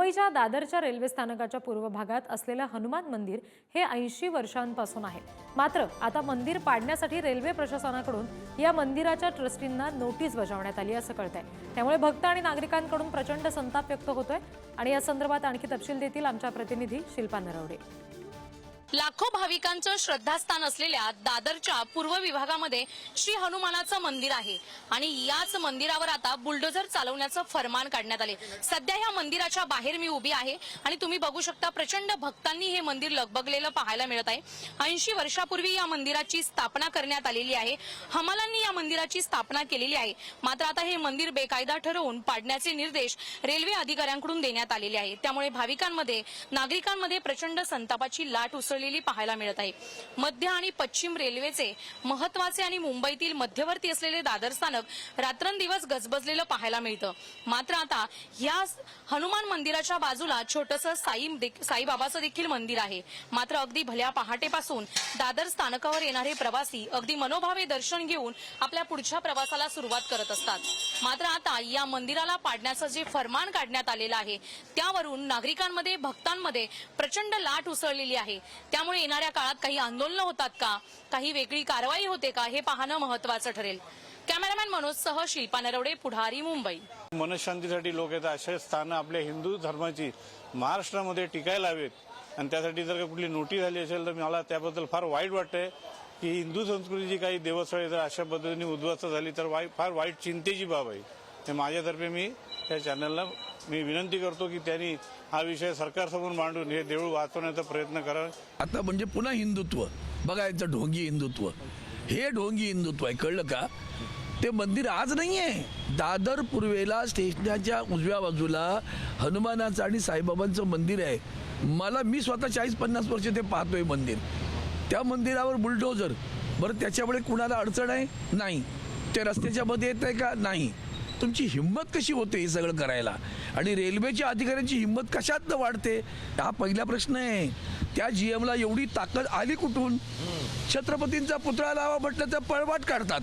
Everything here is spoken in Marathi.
मुंबईच्या दादरच्या रेल्वे स्थानकाच्या पूर्व भागात असलेलं हनुमान मंदिर हे ऐंशी वर्षांपासून आहे. मात्र आता मंदिर पाडण्यासाठी रेल्वे प्रशासनाकडून या मंदिराच्या ट्रस्टींना नोटीस बजावण्यात आली असं कळत आहे त्यामुळे भक्त आणि नागरिकांकडून प्रचंड संताप व्यक्त होतोय आणि या संदर्भात आणखी तपशील देतील आमच्या प्रतिनिधी शिल्पा नरवडे. लाखो भाविकांचं श्रद्धास्थान असलेल्या दादरच्या पूर्व विभागामध्ये श्री हनुमानाचं मंदिर आहे. आणि याच मंदिरावर आता बुलडोझर चालवण्याचं फरमान काढण्यात आले. सध्या या मंदिराच्या बाहेर मी उभी आहे आणि तुम्ही बघू शकता प्रचंड भक्तांनी हे मंदिर लगबगलेलं पाहायला मिळत आहे. ऐंशी वर्षापूर्वी या मंदिराची स्थापना करण्यात आलेली आहे. हमालांनी या मंदिराची स्थापना केलेली आहे. मात्र आता हे मंदिर बेकायदा ठरवून पाडण्याचे निर्देश रेल्वे अधिकाऱ्यांकडून देण्यात आलेले आहेत. त्यामुळे भाविकांमध्ये नागरिकांमध्ये प्रचंड संतापाची लाट उसळलेली पाहायला मिळत आहे. मध्य आणि पश्चिम रेल्वेचे महत्त्वाचे आणि मुंबईतील मध्यवर्ती असलेले दादर स्थानक रात्रंदिवस गजबजलेलं पाहायला मिळतं. मात्र आता या हनुमान मंदिराच्या बाजूला छोटस साई साईबाबाचं देखील मंदिर आहे. मात्र अगदी भल्या पहाटेपासून दादर स्थानकावर येणारे प्रवासी अगदी मनोभावे दर्शन घेऊन आपल्या पुढच्या प्रवासाला सुरुवात करत असतात. मात्र आता या मंदिराला पाडण्याचं जे फरमान काढण्यात आलेलं आहे त्यावरून नागरिकांमध्ये भक्तांमध्ये प्रचंड लाट उसळलेली आहे. त्यामुळे येणाऱ्या काळात काही आंदोलनं होतात का? काही वेगळी कारवाई होते का? हे पाहणं महत्वाचं ठरेल. कॅमेरामॅन मनोज सह शिल्पा नरवडे पुढारी मुंबई. मनशांतीसाठी लोक येतात. अशा स्थानं आपल्या हिंदू धर्माची महाराष्ट्रामध्ये टिकायला हवेत. आणि त्यासाठी जर का कुठली नोटीस झाली असेल तर मला त्याबद्दल फार वाईट वाटतंय की हिंदू संस्कृतीची काही देवस्थळे जर अशा पद्धतीने उद्ध्वस्त झाली तर वाई फार वाईट चिंतेची बाब आहे. ते माझ्यातर्फे मी त्या चॅनलला मी विनंती करतो की त्यांनी हा विषय सरकारसमोर मांडून हे देऊळ वाचवण्याचा प्रयत्न करावा. आता म्हणजे पुन्हा हिंदुत्व. बघायचं ढोंगी हिंदुत्व. हे ढोंगी हिंदुत्व आहे कळलं का? ते मंदिर आज नाही आहे दादर पूर्वेला स्टेशनाच्या उजव्या बाजूला हनुमानाचं आणि साईबाबांचं मंदिर आहे. मला मी स्वतः चाळीस पन्नास वर्ष ते पाहतोय मंदिर. त्या मंदिरावर बुलडोजर बरं त्याच्यामुळे कुणाला अडचण आहे? नाही. ते रस्त्याच्या मध्ये येत आहे का? नाही. तुमची हिंमत कशी होते हे सगळं करायला? आणि रेल्वेच्या अधिकाऱ्यांची हिंमत कशात वाढते? हा पहिला प्रश्न आहे. त्या जीएमला एवढी ताकद आली कुठून? छत्रपतींचा पुतळा लावा म्हटलं तर पळवाट काढतात.